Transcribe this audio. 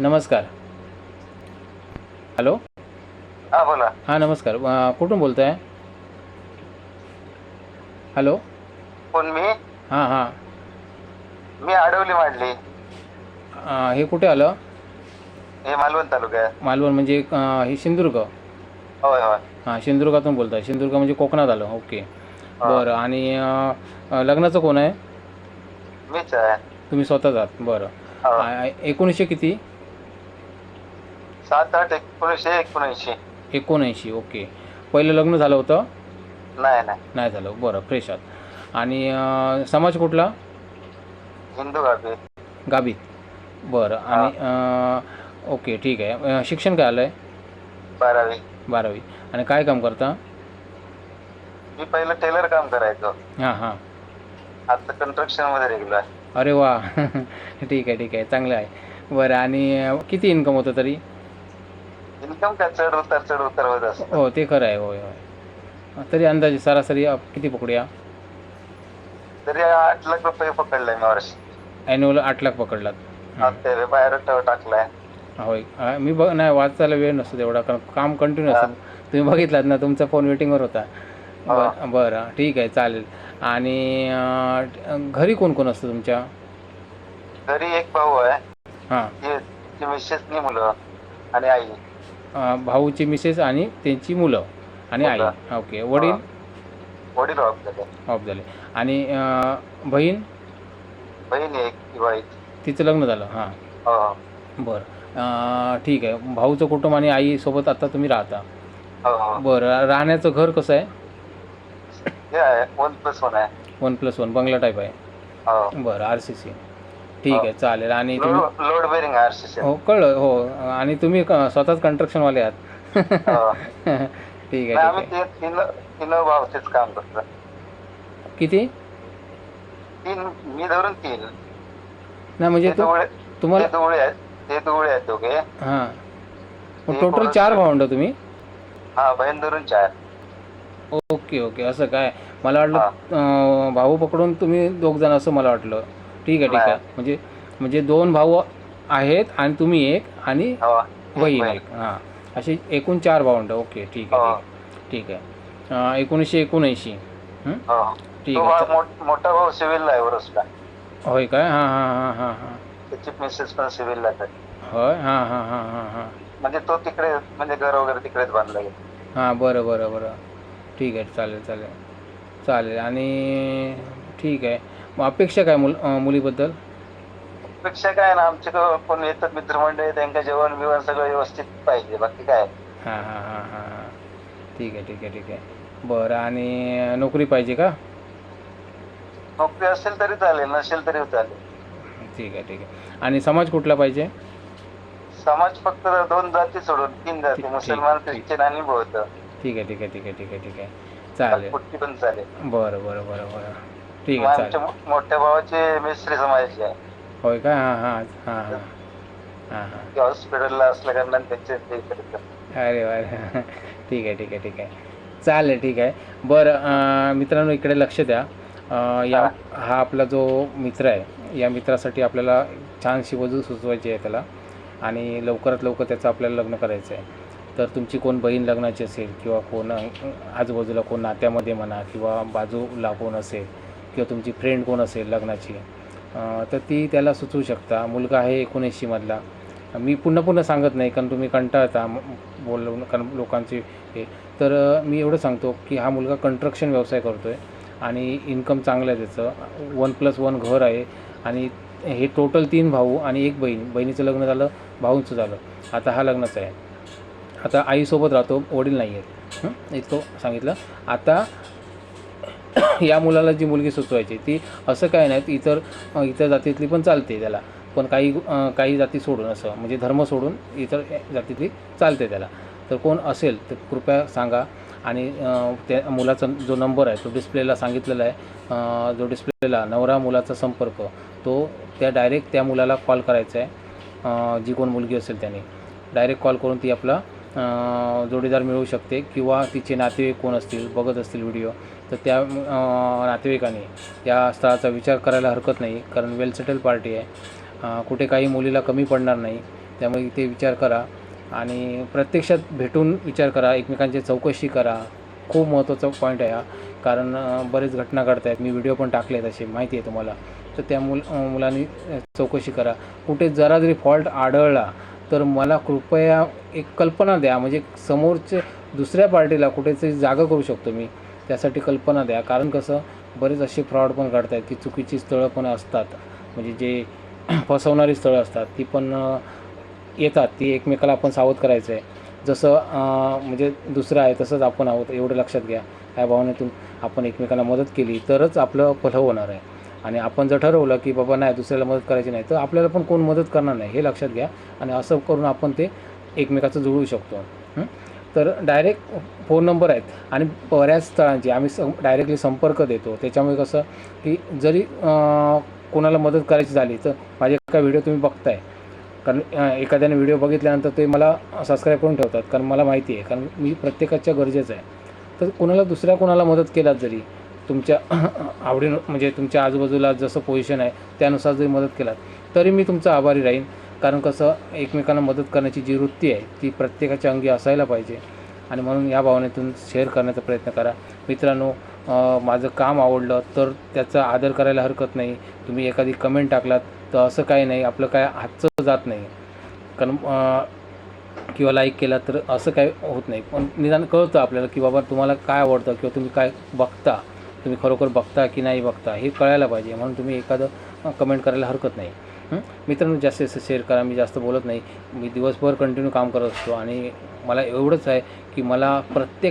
नमस्कार. हॅलो? हा बोला. हां नमस्कार. अं, कुठून बोलत आहे हॅलो? कोण मी? हां हां. मी आडवली मांडली. अं, हे कुठे आलं? हे मालवण तालुक्यात. मालवण म्हणजे अं, हे सिंधुदुर्ग? होय होय. हां सिंधुदुर्गातून बोलत आहे सिंधुदुर्ग म्हणजे कोकणात आलं. ओके. बरं. आणि अं, अं, लग्नाचं कोण आहे? मीच आहे. तुम्ही स्वतःच आहात. बरं. हो. आ- एकोणीसशे किती? सात आठ एकोणीसशे एकोणऐंशी. एकोणऐंशी ओके. पहिलं लग्न झालं होतं? नाही नाही. नाही झालं. बरं फ्रेश आहात. आणि अं, समाज कुठला? हिंदू गावी. गाभित बरं आणि अं, ओके ठीक आहे. अं, शिक्षण काय आलं आहे बारावी. बारावी. आणि काय काम करता? मी पहिलं टेलर काम करायचो. हां हां. आता कन्स्ट्रक्शनमध्ये रेग्युलर अरे वा. ठीक आहे ठीक आहे. चांगलं आहे. बरं आणि अं, किती इन्कम होतं तरी? इन्कम काय चढ उतार चढ उतार होत असत. हो ते खरं आहे होय होय. तरी अंदाजे सरासरी किती पकडूया? तरी आठ लाख रुपये पकडलाय मी वर्ष. ॲन्युअल आठ लाख पकडलात. हं. आता बाहेर टाकलाय. होय. मी बघ नाही वाचायला वेळ नसतो तेवढा कारण काम कंटिन्यू असतं. तुम्ही बघितलात ना तुमचा फोन वेटिंगवर होता. बरं बरं ठीक आहे चालेल. आणि अं, घरी कोण कोण असतं तुमच्या? घरी एक भाऊ आहे. हां. ते- ती मिसेस नी मुलं आणि आई. भाऊची मिसेस आणि त्यांची मुलं आणि आई. मुलं. ओके. वडील. वडील ऑफ झाले. ऑफ झाले. आणि अं, बहीण? बहीण एक किंवा एक. तिचं लग्न झालं. हां. हो बरं. अं, ठीक आहे. भाऊचं कुटुंब आणि आईसोबत आता तुम्ही राहता. हो हो. बरं. राहण्याचं घर कसं आहे? हे आहे. वन प्लस वन आहे. One plus one. बंगला टाईप आहे. हो. बरं. आर सी सी ठीक आहे चालेल. आणि तुम्ही लोड लोड बेरिंग आरसीसी हो कळलं. हो. आणि तुम्ही क- स्वतःच कंस्ट्रक्शनवाले आहात. हो. ठीक आहे ठीक आम्ही आहे. ते तीन तीन भाव तेच काम करतो. किती? तीन मी धरून तीन. नाही म्हणजे ते तू तुम्हाला ते दोळे आहेत. ते दोळे आहेत दोघे हां. टोटल? चार भावंड तुम्ही? हा बहीण धरून चार. Okay okay. असं काय? मला वाटलं अं, भाऊ पकडून तुम्ही दोघ जण असं मला वाटलं. ठीक आहे ठीक आहे. म्हणजे म्हणजे दोन भाऊ आहेत आणि तुम्ही एक आणि हो. एक बहीण एक. हां. असे एकूण चार भावंड. ओके ठीक आहे हो. ठीक आहे. ठीक आहे. अं, एकोणीसशे एकोणऐंशी. हं? हो. ठीक तो आहे. भाऊ मोठ- मोठा भाऊ सिव्हिलला आहे वरसला होय काय? हां हां हां हां हां. त्याची मिसेस पण सिव्हिलला आहे. होय? हां हां हां हां हां. म्हणजे तो तिकडे म्हणजे घर वगैरे तिकडेच बांधलं गेलं हां बरं बरं बरं. ठीक आहे चालेल चालेल. चालेल. आणि ठीक आहे. मग अपेक्षा काय मुल मुलीबद्दल? पेक्षा काय ना आमचे को- कोण येतात मित्रमंडळी त्यांना जेवण बिवण सगळं व्यवस्थित पाहिजे बाकी काय? हां हां हां हां हां. ठीक आहे ठीक आहे ठीक आहे. बरं आणि नोकरी पाहिजे का? नोकरी असेल तरी चालेल नसेल तरी चालेल. ठीक आहे ठीक आहे. आणि समाज कुठला पाहिजे? समाज फक्त दोन जाती सोडून तीन जाती ठीक- मुसलमान ठीक- ख्रिश्चन आणि बौद्ध. ठीक आहे ठीक आहे ठीक आहे ठीक आहे ठीक आहे. चालेल. कुठली पण चालेल. बरं बरं बरं बरं. ठीक आहे आमच्या चालेल. मो- मोठ्या भावाचे मिस्त्री समाजाचे आहे. होय का? हां हां हां हां. हां हां. ते हॉस्पिटलला असल्या कारणाने त्यांचे ते करतात. अरे वा अरे. ठीक आहे ठीक आहे ठीक आहे. चालेल ठीक आहे. बरं अं, मित्रांनो इकडे लक्ष द्या. अं, या हा. आपला जो मित्र आहे या मित्रासाठी आपल्याला छानशी वजू सुचवायची आहे त्याला आणि लवकरात लवकर त्याचं आपल्याला लग्न करायचं आहे. तर तुमची कोण बहीण लग्नाची असेल किंवा कोण अं, आजूबाजूला कोण नात्यामध्ये म्हणा किंवा बाजूला कोण असेल किंवा तुमची फ्रेंड कोण असेल लग्नाची तर ती त्याला सुचवू शकता. मुलगा आहे एकोणऐंशीमधला मी पुन्हा पुन्हा सांगत नाही कारण तुम्ही कंटाळता बोलून कारण लोकांचे हे. तर मी एवढं सांगतो की हा मुलगा कंस्ट्रक्शन व्यवसाय करतो आहे आणि इन्कम चांगलं आहे त्याचं. वन प्लस वन घर आहे आणि हे टोटल तीन भाऊ आणि एक बहीण. बहिणीचं लग्न झालं भाऊंचं झालं. आता हा लग्नाचं आहे. आता आईसोबत राहतो वडील नाही आहेत इतकं सांगितलं. आता या मुलाला जी मुलगी सुचवायची ती असं काय नाही इतर इतर जातीतली पण चालते त्याला. पण काही काही जाती सोडून असं म्हणजे धर्म सोडून इतर जातीतली चालते त्याला. तर कोण असेल तर कृपया सांगा. आणि त्या मुलाचा जो नंबर आहे तो डिस्प्लेला सांगितलेला आहे. जो डिस्प्लेला नवरा मुलाचा संपर्क तो त्या डायरेक्ट त्या मुलाला कॉल करायचा आहे. जी कोण मुलगी असेल त्याने. डायरेक्ट कॉल करून ती आपला जोडीदार मिळवू शकते किंवा तिचे नातेवाईक कोण असतील बघत असतील व्हिडिओ. तर त्या नातेवाईकांनी नातेवाईकाने या स्थळाचा विचार करायला हरकत नाही कारण वेल सेटल पार्टी आहे. कुठे काही मुलीला कमी पडणार नाही त्यामुळे ते विचार करा आणि प्रत्यक्षात भेटून विचार करा एकमेकांची चौकशी करा. खूप महत्त्वाचा पॉईंट आहे हा कारण बरेच घटना घडत आहेत. मी व्हिडिओ पण टाकले आहेत असे माहिती आहे तुम्हाला. तर त्या मुल मुलांनी चौकशी करा. कुठे जरा जरी फॉल्ट आढळला तर मला कृपया एक कल्पना द्या. म्हणजे समोरचे दुसऱ्या पार्टीला कुठेतरी जागा करू शकतो मी. त्यासाठी कल्पना द्या. कारण कसं बरेच असे फ्रॉड पण घडत आहेत की चुकीची स्थळं पण असतात. म्हणजे जे फसवणारी स्थळं असतात ती पण येतात. ती एकमेकाला आपण सावध करायचं आहे जसं म्हणजे दुसरं आहे तसंच आपण आहोत. एवढं लक्षात घ्या. या भावनेतून आपण एकमेकाला मदत केली तरच आपलं फलं होणार आहे. आणि आपण जर ठरवलं की बाबा नाही दुसऱ्याला मदत करायची नाही तर आपल्याला पण कोण मदत करणार नाही हे लक्षात घ्या. आणि असं करून आपण ते एकमेकाचं जुळवू शकतो. तर डायरेक्ट फोन नंबर आहेत आणि बऱ्याच स्थळांची आम्ही स डायरेक्टली संपर्क देतो. त्याच्यामुळे कसं की जरी कोणाला मदत करायची झाली तर माझे एका व्हिडिओ तुम्ही बघताय. कारण एखाद्याने व्हिडिओ बघितल्यानंतर ते मला सबस्क्राईब करून ठेवतात. कारण मला माहिती आहे. कारण मी प्रत्येकाच्या गरजेचं आहे. तर कोणाला दुसऱ्या कोणाला मदत केलात जरी तुमच्या आवडीनं म्हणजे तुमच्या आजूबाजूला जसं पोझिशन आहे त्यानुसार जरी मदत केलात तरी मी तुमचा आभारी राहीन. कारण कसं एकमेकांना मदत करण्याची जी वृत्ती आहे ती प्रत्येकाच्या अंगी असायला पाहिजे. आणि म्हणून या भावनेतून शेअर करण्याचा प्रयत्न करा. मित्रांनो माझं काम आवडलं तर त्याचा आदर करायला हरकत नाही. तुम्ही एखादी कमेंट टाकलात तर असं काही नाही आपलं काय हातचं जात नाही. कारण किंवा लाईक केला तर असं काय होत नाही. पण निदान कळतं आपल्याला की बाबा तुम्हाला काय आवडतं किंवा तुम्ही काय बघता? तुम्ही खरोखर बघता की नाही बघता हे कळायला पाहिजे. म्हणून तुम्ही एखादं कमेंट करायला हरकत नाही. मित्रांनो जास्तीत जास्त शेअर करा. मी जास्त बोलत नाही. मी दिवसभर कंटिन्यू काम करत असतो. आणि मला एवढंच आहे की मला प्रत्येक